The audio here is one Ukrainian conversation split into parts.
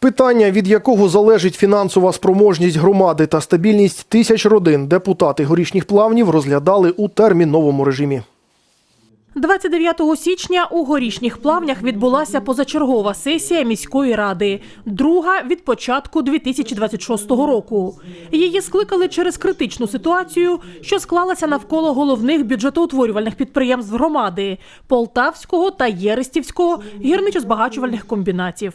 Питання, від якого залежить фінансова спроможність громади та стабільність тисяч родин, депутати горішніх плавнів розглядали у терміновому режимі. 29 січня у горішніх плавнях відбулася позачергова сесія міської ради, друга від початку 2026 року. Її скликали через критичну ситуацію, що склалася навколо головних бюджетоутворювальних підприємств громади Полтавського та Єрестівського гірничо-збагачувальних комбінатів.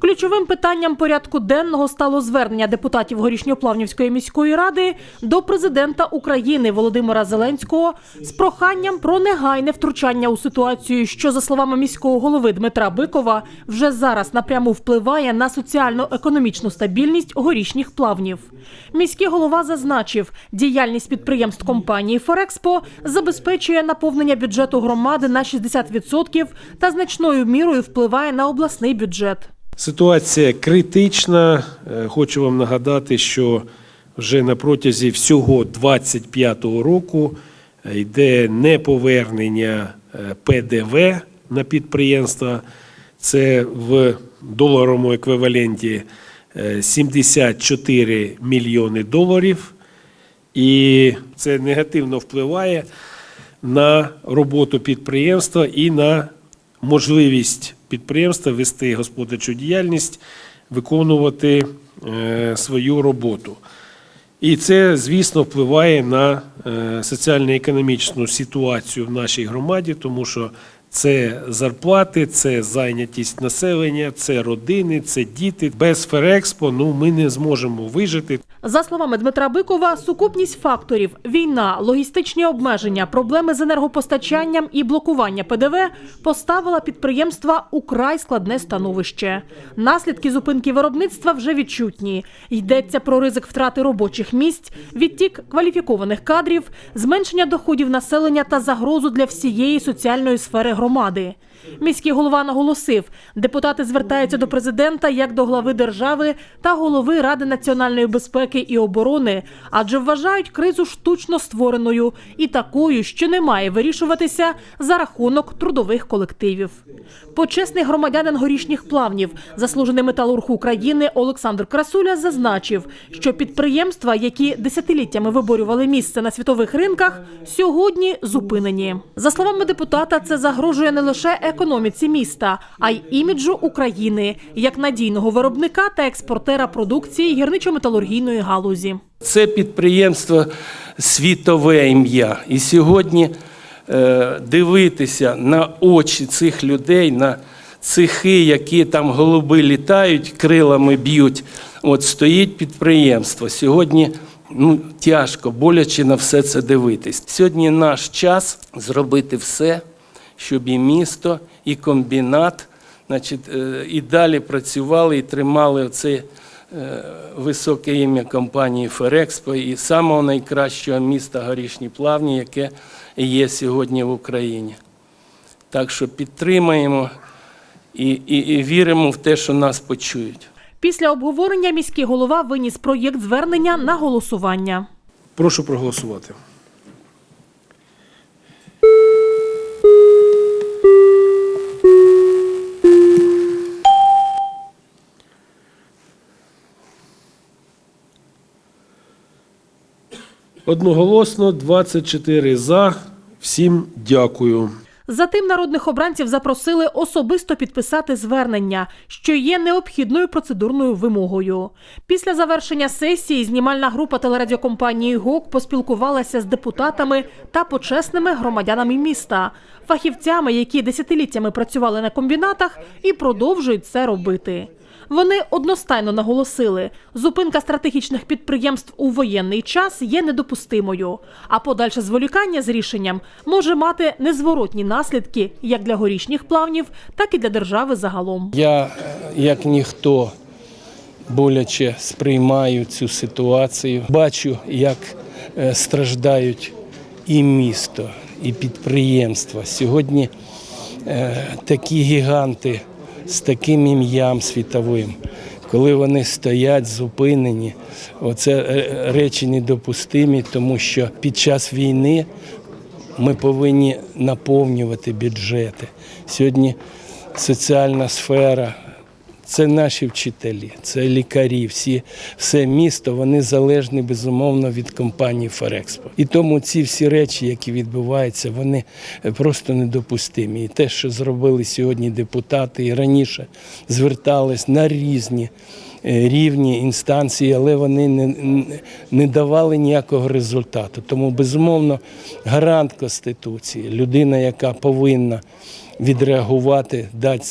Ключовим питанням порядку денного стало звернення депутатів Горішньоплавнівської міської ради до президента України Володимира Зеленського з проханням про негайне втручання у ситуацію, що, за словами міського голови Дмитра Бикова, вже зараз напряму впливає на соціально-економічну стабільність горішніх плавнів. Міський голова зазначив, діяльність підприємств компанії Форекспо забезпечує наповнення бюджету громади на 60% та значною мірою впливає на обласний бюджет. Ситуація критична. Е, Хочу вам нагадати, що вже на протязі всього 25-го року йде неповернення е, ПДВ на підприємства. Це в доларовому еквіваленті е, 74 мільйони доларів. І це негативно впливає на роботу підприємства і на можливість підприємства вести господарчу діяльність, виконувати е, свою роботу. І це, звісно, впливає на е, соціально-економічну ситуацію в нашій громаді, тому що це зарплати, це зайнятість населення, це родини, це діти. Без Ферекспо ну, ми не зможемо вижити. За словами Дмитра Бикова, сукупність факторів війна, логістичні обмеження, проблеми з енергопостачанням і блокування ПДВ поставила підприємства у край складне становище. Наслідки зупинки виробництва вже відчутні. Йдеться про ризик втрати робочих місць, відтік кваліфікованих кадрів, зменшення доходів населення та загрозу для всієї соціальної сфери громади громади. Міський голова наголосив, депутати звертаються до президента як до глави держави та голови Ради національної безпеки і оборони, адже вважають кризу штучно створеною і такою, що не має вирішуватися за рахунок трудових колективів. Почесний громадянин горішніх плавнів, заслужений металург України Олександр Красуля зазначив, що підприємства, які десятиліттями виборювали місце на світових ринках, сьогодні зупинені. За словами депутата, це загрожує не лише економіці міста, а й іміджу України як надійного виробника та експортера продукції гірничо-металургійної галузі. Це підприємство світове ім'я. І сьогодні е, дивитися на очі цих людей, на цехи, які там голуби літають, крилами б'ють. От стоїть підприємство. Сьогодні ну, тяжко, боляче на все це дивитись. Сьогодні наш час зробити все, щоб і місто, і комбінат значить, е, і далі працювали і тримали це високе ім'я компанії Ферекспо і самого найкращого міста Горішні Плавні, яке є сьогодні в Україні. Так що підтримаємо і, і, і віримо в те, що нас почують. Після обговорення міський голова виніс проєкт звернення на голосування. Прошу проголосувати. Одноголосно 24 за. Всім дякую. Затим народних обранців запросили особисто підписати звернення, що є необхідною процедурною вимогою. Після завершення сесії знімальна група телерадіокомпанії ГОК поспілкувалася з депутатами та почесними громадянами міста, фахівцями, які десятиліттями працювали на комбінатах і продовжують це робити. Вони одностайно наголосили, зупинка стратегічних підприємств у воєнний час є недопустимою, а подальше зволікання з рішенням може мати незворотні наслідки як для горішніх плавнів, так і для держави загалом. Я, як ніхто, боляче сприймаю цю ситуацію. Бачу, як е, страждають і місто, і підприємства. Сьогодні е, такі гіганти з таким ім'ям світовим, коли вони стоять зупинені, оце е, речі недопустимі, тому що під час війни ми повинні наповнювати бюджети. Сьогодні соціальна сфера це наші вчителі, це лікарі, всі, все місто, вони залежні безумовно від компанії Ферекспо. І тому ці всі речі, які відбуваються, вони е, просто недопустимі. І те, що зробили сьогодні депутати, і раніше звертались на різні е, рівні інстанції, але вони не, не- давали ніякого результату. Тому, безумовно, гарант Конституції, людина, яка повинна відреагувати, дати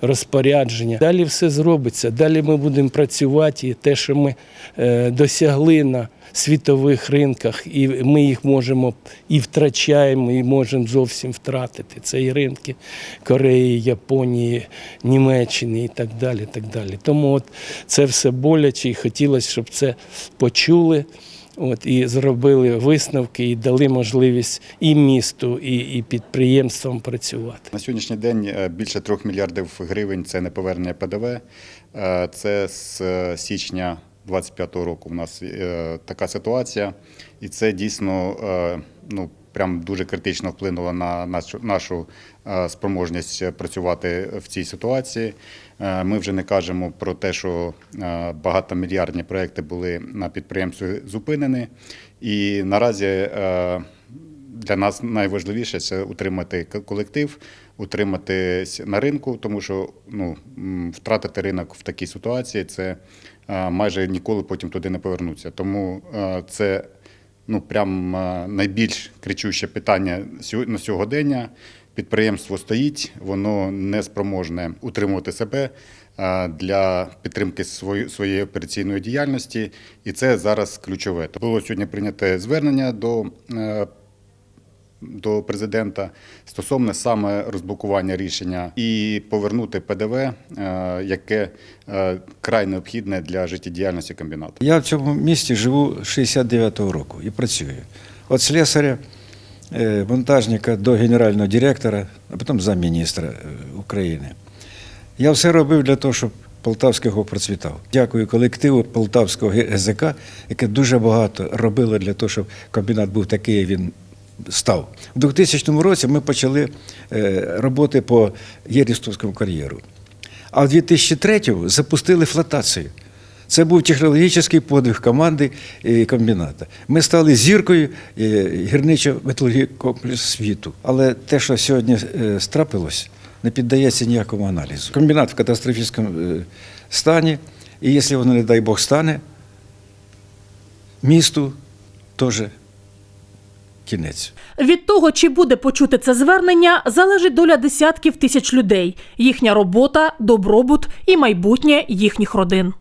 розпорядження. Далі все зробиться. Далі ми будемо працювати, і те, що ми е, досягли на світових ринках, і ми їх можемо і втрачаємо, і можемо зовсім втратити. Це і ринки Кореї, Японії, Німеччини і так далі. Так далі. Тому от це все боляче, і хотілося, щоб це почули. От, і зробили висновки і дали можливість і місту, і, і підприємствам працювати. На сьогоднішній день е, більше трьох мільярдів гривень це не повернення ПДВ. Е, Це з січня 25-го року у нас е, така ситуація, і це дійсно е, ну, прям дуже критично вплинуло на нашу, нашу е, спроможність працювати в цій ситуації. Е, Ми вже не кажемо про те, що е, багатомільярдні проекти були на підприємстві зупинені, і наразі. для нас найважливіше це утримати колектив, утриматись на ринку, тому що ну, втратити ринок в такій ситуації це майже ніколи потім туди не повернуться. Тому це ну, прям е, найбільш кричуще питання на сьогодення. Підприємство стоїть, воно не спроможне утримувати себе е, для підтримки своєї операційної діяльності, і це зараз ключове. Було сьогодні прийнято звернення до е, до президента стосовно саме розблокування рішення і повернути ПДВ, е, яке е, край необхідне для життєдіяльності комбінату. Я в цьому місті живу з 69-го року і працюю. От слесаря, е, монтажника до генерального директора, а потім замміністра е, України. Я все робив для того, щоб Полтавський ГО процвітав. Дякую колективу Полтавського ГЗК, яке дуже багато робило для того, щоб комбінат був такий, він став. У 2000 році ми почали е, роботи по Єрістовському кар'єру. А в 2003-му запустили флотацію. Це був технологічний подвиг команди і комбіната. Ми стали зіркою е, гірничо-металургійного комплексу світу. Але те, що сьогодні е, страпилось, не піддається ніякому аналізу. Комбінат в катастрофічному е, стані, і якщо воно, не дай Бог, стане, місту теж кінець. Від того, чи буде почути це звернення, залежить доля десятків тисяч людей, їхня робота, добробут і майбутнє їхніх родин.